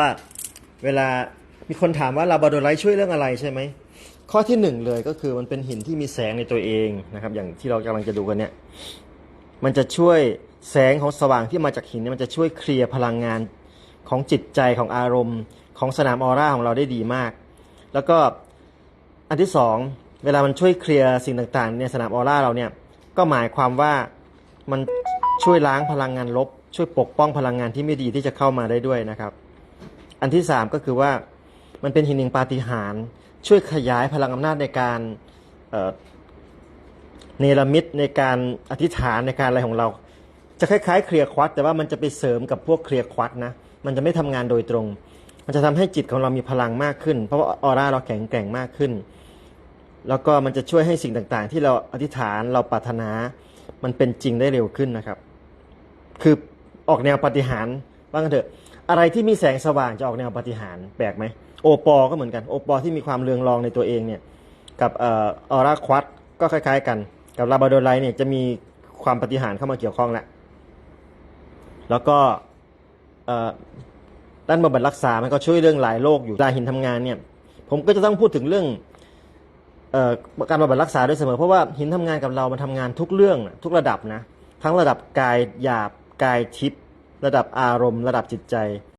ว่าเวลามีคนถามว่าลาบาโดไลท์ช่วยเรื่องอะไรใช่ไหม ข้อที่หนึ่งเลยก็คือมันเป็นหินที่มีแสงในตัวเองนะครับ อย่างที่เรากำลังจะดูกันเนี่ยมันจะช่วยแสงของสว่างที่มาจากหินเนี่ยมันจะช่วยเคลียร์พลังงานของจิตใจของอารมณ์ ของสนามออร่าของเราได้ดีมาก แล้วก็อันที่สองเวลามันช่วยเคลียร์สิ่งต่างๆในสนามออร่าเราเนี่ยก็หมายความว่ามันช่วยล้างพลังงานลบ ช่วยปกป้องพลังงานที่ไม่ดีที่จะเข้ามาได้ด้วยนะครับ อันที่สามก็คือว่ามันเป็นหินแห่งปาฏิหาริย์ช่วยขยายพลังอำนาจในการเนรมิตในการอธิษฐานในการอะไรของเรา จะคล้ายๆเคลียร์ควัตแต่ว่ามันจะไปเสริมกับพวกเคลียร์ควัตนะมันจะไม่ทำงานโดยตรง มันจะทำให้จิตของเรามีพลังมากขึ้น เพราะว่าออร่าเราแข็งแกร่งมากขึ้น แล้วก็มันจะช่วยให้สิ่งต่างๆ ที่เราอธิษฐานเราปรารถนา มันเป็นจริงได้เร็วขึ้นนะครับ คือออกแนวปาฏิหาร ว่ากันเถอะ อะไรที่มีแสงสว่างจะออกแนวปฏิหารแปลกไหมโอปอก็เหมือนกันโอปอที่มีความเรืองรองในตัวเองเนี่ยกับออร่าควัตก็คล้าย ๆ กัน กับลาบาโดไลเนี่ยจะมีความปฏิหารเข้ามาเกี่ยวข้องแหละแล้วก็ด้านบำบัดรักษา มันก็ช่วยเรื่องหลายโรคอยู่ลาหินทำงานเนี่ย ผมก็จะต้องพูดถึงเรื่องอการบำบัดรักษาด้วยเสมอ เพราะว่าหินทำงานกับเรา มันทำงานทุกเรื่อง ทุกระดับนะ ทั้งระดับกายหยาบ กายทิพย์ ระดับอารมณ์ ระดับจิตใจ